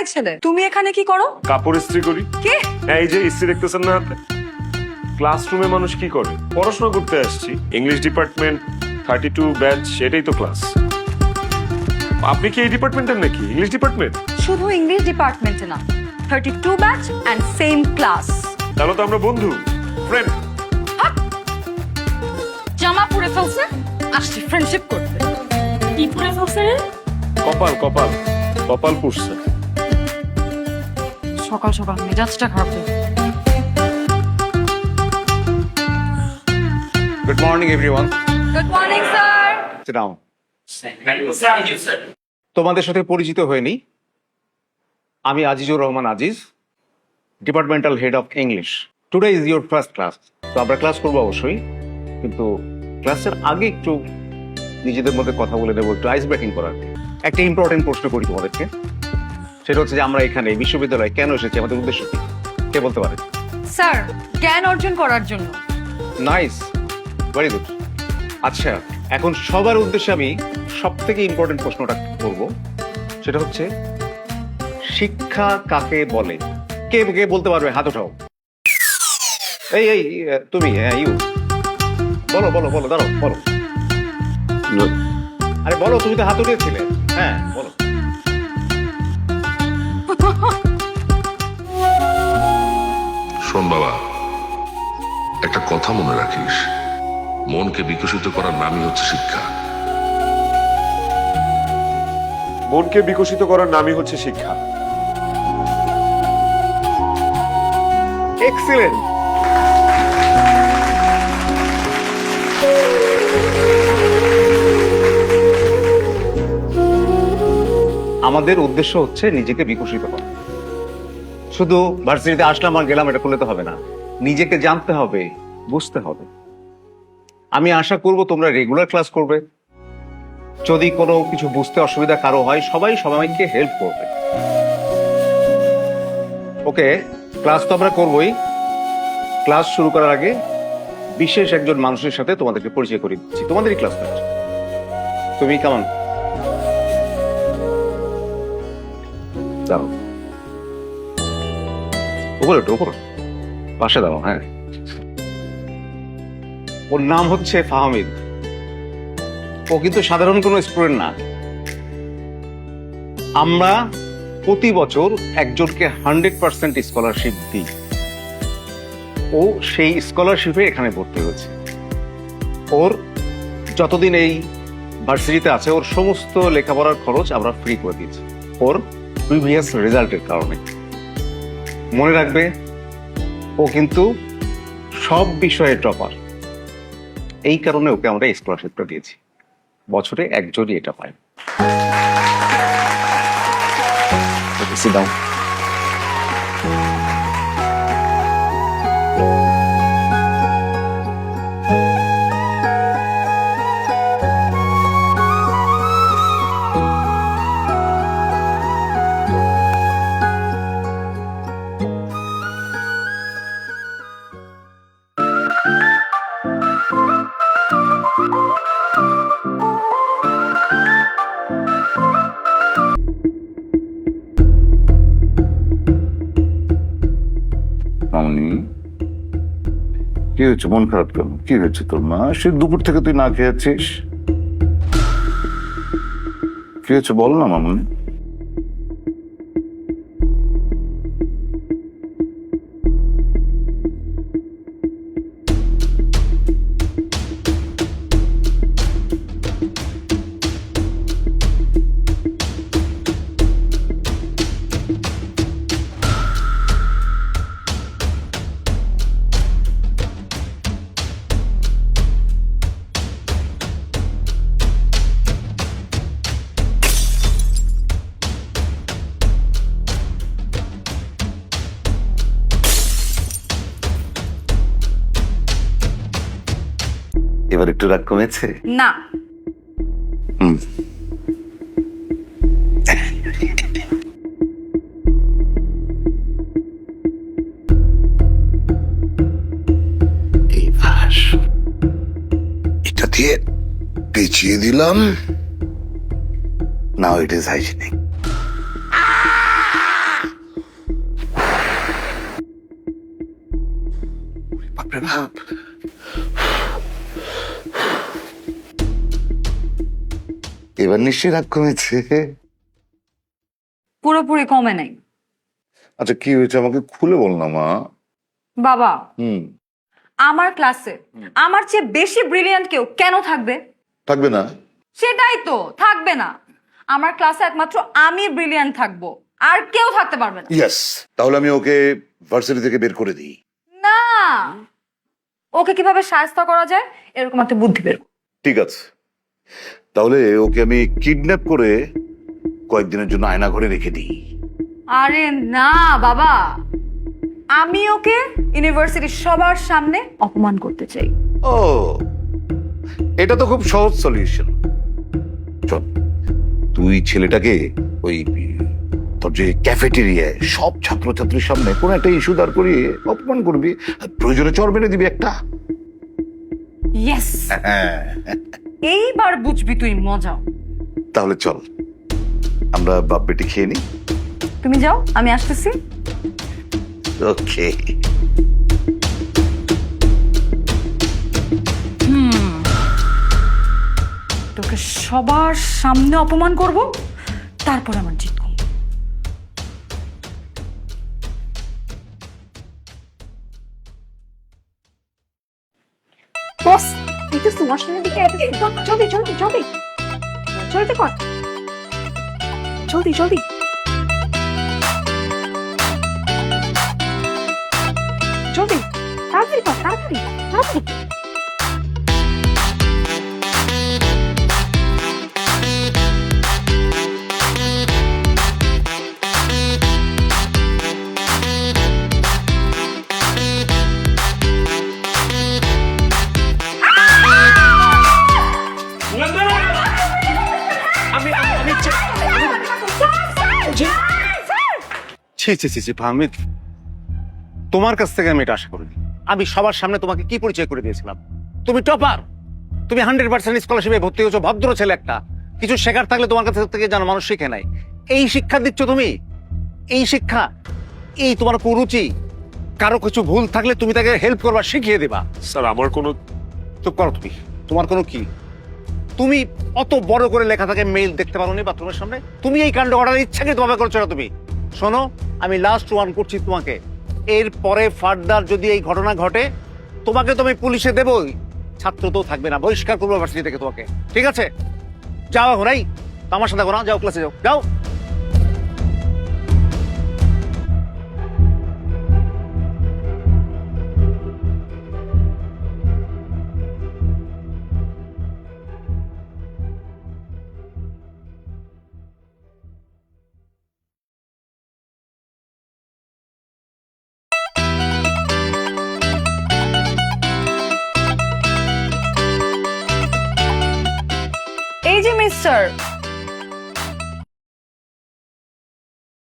এই ছেলে। তুমি এখানে কি করো? কাপড় ইস্ত্রি করি। কে? এই যে ইস্ত্রি দেখতেছেন না হাতে? ক্লাসরুমে মানুষ কি করে? পড়াশোনা করতে আসছি। English department thirty two batch এটাই তো ক্লাস আপনি কি এই ডিপার্টমেন্টের নাকি? ইংলিশ ডিপার্টমেন্ট শুধু ইংলিশ ডিপার্টমেন্টে না thirty two batch and same class তাহলে তো আমরা বন্ধু ফ্রেন্ড জামা পরে ফেলছে আসছি ফ্রেন্ডশিপ করতে। কি পরে ফেলছে কপাল কপাল। কপাল পুষছে। সকাল সকাল মেজাজটা খারাপ হয়ে good morning everyone good morning sir sit down তোমাদের সাথে পরিচিত হয়নি। আমি Azizur Rahman Aziz departmental head of English today is your first class তো আমরা ক্লাস করব অবশ্যই। কিন্তু ক্লাসের আগে একটু নিজেদের মধ্যে কথা বলে নেব একটু আইস ব্রেকিং করার। একটা ইম্পর্টেন্ট প্রশ্ন করি তোমাদেরকে। সেটা হচ্ছে যে আমরা এখানে বিশ্ববিদ্যালয়ে কেন এসেছি আমাদের উদ্দেশ্য কি? কে বলতে পারে? স্যার জ্ঞান অর্জন করার জন্য। Nice very good. আচ্ছা এখন সবার উদ্দেশ্যে আমি সব থেকে ইম্পর্টেন্ট প্রশ্নটা করব। সেটা হচ্ছে শিক্ষা কাকে বলে? কে কে বলতে পারবে? হাত ওঠাও। এই এই তুমি হ্যাঁ ইউ বলো বলো বলো দাঁড়াও বলো। আরে বলো তুমি তো হাত উঠিয়েছিলে। হ্যাঁ বলো। শোন বাবা একটা কথা মনে রাখিস। মনকে বিকশিত করার নামই হচ্ছে শিক্ষা। মনকে বিকশিত করার নামই হচ্ছে শিক্ষা। এক্সিলেন্ট আমাদের উদ্দেশ্য হচ্ছে নিজেকে বিকশিত করা। শুধু ভার্সিটিতে আসলাম আর গেলাম, এটা করলে তো হবে না। নিজেকে জানতে হবে, বুঝতে হবে। আমি আশা করব তোমরা রেগুলার ক্লাস করবে। যদি কোনো কিছু বুঝতে অসুবিধা কারও হয়, সবাই সবাইকে হেল্প করবে। ওকে ক্লাস তো আমরা করবই। ক্লাস শুরু করার আগে বিশেষ একজন মানুষের সাথে তোমাদেরকে পরিচয় করে দিচ্ছি। তোমাদেরই ক্লাসমেট তুমি কেমন? দাও উপরে ওঠো, উপরে। পাশে দাও হ্যাঁ। ওর নাম হচ্ছে ফাহমিদ। ও কিন্তু সাধারণ কোনো স্টুডেন্ট না। আমরা প্রতি বছর একজনকে হান্ড্রেড পার্সেন্ট স্কলারশিপ দিই। ও সেই স্কলারশিপে এখানে ভর্তি হয়েছে। ওর যতদিন এই ভার্সিটিতে আছে ওর সমস্ত লেখাপড়ার খরচ আমরা ফ্রি করে দিয়েছি। ওর প্রিভিয়াস রেজাল্টের কারণে। মনে রাখবে, ও কিন্তু সব বিষয়ে টপার। এই কারণে ওকে আমরা স্কলারশিপটা দিয়েছি। বছরে একজনই এটা পায়। কি হয়েছে? মন খারাপ কেন? কি হয়েছে তোর মা? সে দুপুর থেকে তুই না খেয়ে আছিস কি হয়েছে বল না মামনি। এবার একটু রাগ কমেছে? না। এটা দিয়ে পেঁচিয়ে দিলাম। নাও ইট ইজ হাইজিনিক বাপরে এবার নিশ্চয়ই রাগ কমেছে। পুরোপুরি কমে নাই। আচ্ছা কি হয়েছে? আমাকে খুলে বল না মা। বাবা। হুম। আমার ক্লাসে আমার চেয়ে বেশি ব্রিলিয়ান্ট কেউ কেন থাকবে? থাকবে না। সেটাই তো থাকবে না। আমার ক্লাসে একমাত্র আমি ব্রিলিয়ান্ট থাকব আর কেউ থাকতে পারবে না। ইয়েস তাহলে আমি ওকে ভার্সিটি থেকে বের করে দিই। না। ওকে কীভাবে সাহায্য করা যায়? এরকম একটা বুদ্ধি বের করো। ঠিক আছে। তাহলে ওকে আমি কিডন্যাপ করে কয়েকদিনের জন্য আয়না ঘরে রেখে দিই। আরে না বাবা। আমি ওকে ইউনিভার্সিটির সবার সামনে অপমান করতে চাই। ও এটা তো খুব সহজ সলিউশন চল তুই ছেলেটাকে ওই তোর যে ক্যাফেটেরিয়ায় সব ছাত্রছাত্রীর সামনে কোনো একটা ইস্যু দাঁড় করিয়ে অপমান করবি আর প্রয়োজনে চর মেরে দিবি একটা। ইয়েস হ্যাঁ। এইবার বুঝবি তুই মজা তাহলে চল আমরা বাপ বেটি খেয়ে নি তুমি যাও আমি আসতেছি। ওকে। তোকে সবার সামনে অপমান করব তারপর আমার জিত। একটু সুমাসনের দিকে এত জলদি জলদি জলদি জলদি কর জলদি জলদি জলদি তাড়াতাড়ি কর তাড়াতাড়ি তাড়াতাড়ি ছি ছি ছি ছি ফাহমিদ তোমার কাছ থেকে আমি এটা আশা করিনি। আমি সবার সামনে তোমাকে কি পরিচয় করে দিয়েছিলাম? তুমি টপার। তুমি হান্ড্রেড পার্সেন্ট স্কলারশিপে ভর্তি হয়েছো ভদ্র ছেলে একটা। কিছু শেখার থাকলে তোমার কাছ থেকে জানো মানুষ শিখে নাই এই শিক্ষা দিচ্ছ তুমি? এই শিক্ষা? এই তোমার কুরুচি? কারও কিছু ভুল থাকলে তুমি তাকে হেল্প করবা শিখিয়ে দেবা। স্যার আমার কোনো চুপ করো তুমি। তোমার কোনো কি? তুমি অত বড় করে লেখা থাকে মেইল দেখতে পারো নি বাথরুমের সামনে। তুমি এই কাণ্ড করার তোমাকে করছ না তুমি? শোনো, আমি লাস্ট ওয়ান করছি তোমাকে। এর পরে ফার্দার যদি এই ঘটনা ঘটে, তোমাকে তো আমি পুলিশে দেবই। ছাত্র তো থাকবে না, বহিষ্কার করব ভার্সিটি থেকে তোমাকে। ঠিক আছে? যাও এখন, এই আমার সাথে যাও ক্লাসে যাও। যাও। এই যে মিস্টার